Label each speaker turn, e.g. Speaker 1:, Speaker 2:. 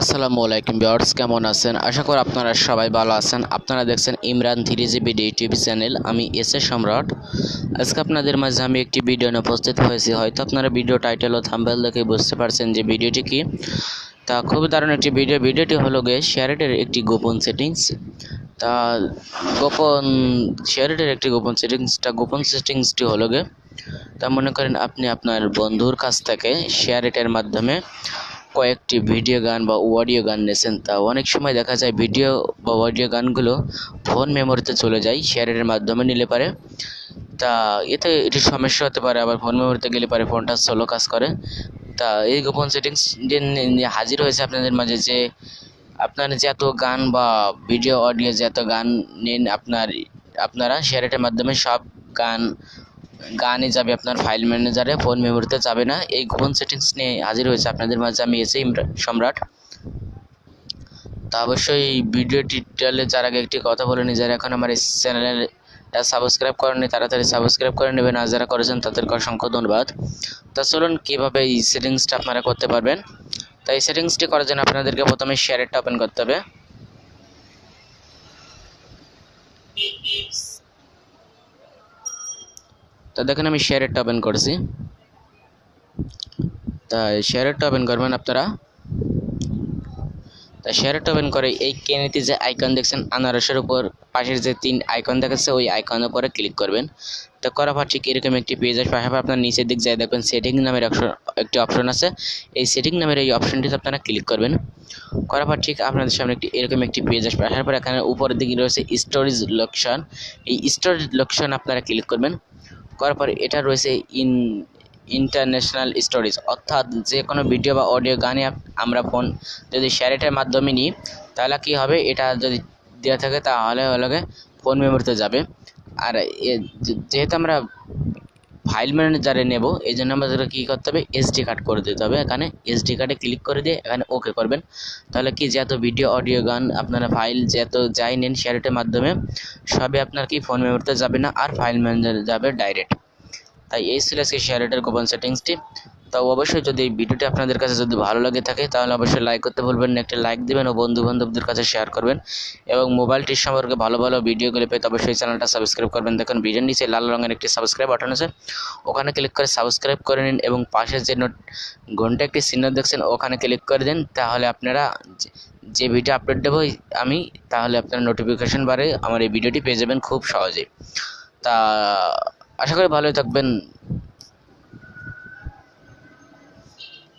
Speaker 1: আসসালামু আলাইকুম ভিউয়ার্স, কেমন আছেন? আশা করি আপনারা সবাই ভালো আছেন। আপনারা দেখছেন Imran three GB YouTube channel. আমি এস এ সম্রাট। আজকে আপনাদের মাঝে আমি একটি ভিডিও নিয়ে উপস্থিত হয়েছি। হয়তো আপনারা ভিডিও টাইটেল ও থাম্বেল দেখে বুঝতে পারছেন যে ভিডিওটি কি। তা খুবই দারুণ একটি ভিডিও। ভিডিওটি হলো গিয়ে শেয়ারেটের একটি গোপন সেটিংস তা গোপন শেয়ারেটের একটি গোপন সেটিংসটা গোপন সেটিংসটি হলো গিয়ে, তা মনে করেন আপনি আপনার বন্ধুর কাছ থেকে শেয়ারেটের মাধ্যমে কয়েকটি ভিডিও গান বা অডিও গান নিয়েছেন তা অনেক সময় দেখা যায় ভিডিও বা অডিও গানগুলো ফোন মেমোরিতে চলে যায়, শেয়ারের মাধ্যমে নিলে পারে। তা এতে এটি সমস্যা হতে পারে, আবার ফোন মেমোরিতে গেলে পারে, ফোনটা স্লো কাজ করে। তা এই গোপন সেটিংস যে হাজির হয়েছে আপনাদের মাঝে যে আপনার যত গান বা ভিডিও অডিও যত গান নিন আপনার, আপনারা শেয়ারেটের মাধ্যমে সব গান গানে যাবে আপনার ফাইল ম্যানেজারে ফোন মেমোরিতে যাবে না। এই গোপন সেটিংস নিয়ে হাজির হয়েছে আপনাদের মাঝে আমি এসে সম্রাট। তা অবশ্যই ভিডিও টিউটোরিয়ালে যার আগে একটি কথা বলে নিই, যারা এখন আমার এই চ্যানেলটা সাবস্ক্রাইব করেনি তাড়াতাড়ি সাবস্ক্রাইব করে নেবেন। আর যারা করেছেন, তাদেরকে অসংখ্য ধন্যবাদ। তা চলুন, কীভাবে এই সেটিংসটা আপনারা করতে পারবেন? তাই সেটিংসটি করার জন্য আপনাদেরকে প্রথমে শেয়ারেরটা ওপেন করতে হবে। তো দেখেন আমি শেয়ারেরটা ওপেন করেছি। তা শেয়ারেরটা ওপেন করবেন আপনারা। তা শেয়ারেরটা ওপেন করে এই কেনিতে যে আইকন দেখছেন, আনারসের উপর পাশের যে তিন আইকন দেখাচ্ছে, ওই আইকনের উপরে ক্লিক করবেন। তো করার পর ঠিক এরকম একটি পেজ আসবে। পাশাপাশি আপনার নিচের দিক যায় দেখবেন সেটিং নামের একটি অপশন আছে। এই সেটিং নামের এই অপশনটিতে আপনারা ক্লিক করবেন। করার পর ঠিক আপনাদের সামনে একটি এরকম একটি পেজ আসবে। আসার পর এখানে উপরের দিকে রয়েছে স্টোরেজ লোকশন এই স্টোরেজ লোকশন আপনারা ক্লিক করবেন। করার পর এটা রয়েছে ইন ইন্টারন্যাশনাল স্টোরেজ অর্থাৎ যে কোনো ভিডিও বা অডিও গানে আমরা ফোন যদি শেয়ারেটের মাধ্যমে নিই, তাহলে কী হবে? এটা যদি দেওয়া থাকে, তাহলে হলো ফোন মেমোরিতে যাবে। আর যেহেতু আমরা ফাইল ম্যানেজারে নেব, এই জন্য আমাদের কী করতে হবে? এসডি কার্ড করে দিতে হবে। এখানে এসডি কার্ডে ক্লিক করে দিয়ে এখানে ওকে করবেন। তাহলে কি যত ভিডিও অডিও গান, আপনারা ফাইল যত যাই নেন শেয়ারেটের মাধ্যমে, সবই আপনার কি ফোন মেমোরিতে যাবে না, আর ফাইল ম্যানেজারে যাবে ডাইরেক্ট তাই এই ছিল আজকে শেয়ারেটের গোপন সেটিংসটি তো অবশ্যই যদি এই ভিডিওটি আপনাদের কাছে যদি ভালো লাগে থাকে, তাহলে অবশ্যই লাইক করতে ভুলবেন না। একটি লাইক দেবেন ও বন্ধু বান্ধবদের কাছে শেয়ার করবেন। এবং মোবাইলটির সম্পর্কে ভালো ভালো ভিডিওগুলি পেতে অবশ্যই চ্যানেলটা সাবস্ক্রাইব করবেন। দেখুন, ভিডিওর নিচে লাল রঙের একটি সাবস্ক্রাইব বাটন আছে। ওখানে ক্লিক করে সাবস্ক্রাইব করে নিন এবং পাশে যে নোট ঘণ্টা একটি চিহ্ন দেখছেন, ওখানে ক্লিক করে দিন। তাহলে আপনারা যে ভিডিও আপলোড দেবো আমি, তাহলে আপনার নোটিফিকেশন বারে আমার এই ভিডিওটি পেয়ে যাবেন খুব সহজে তা আশা করি ভালোই থাকবেন।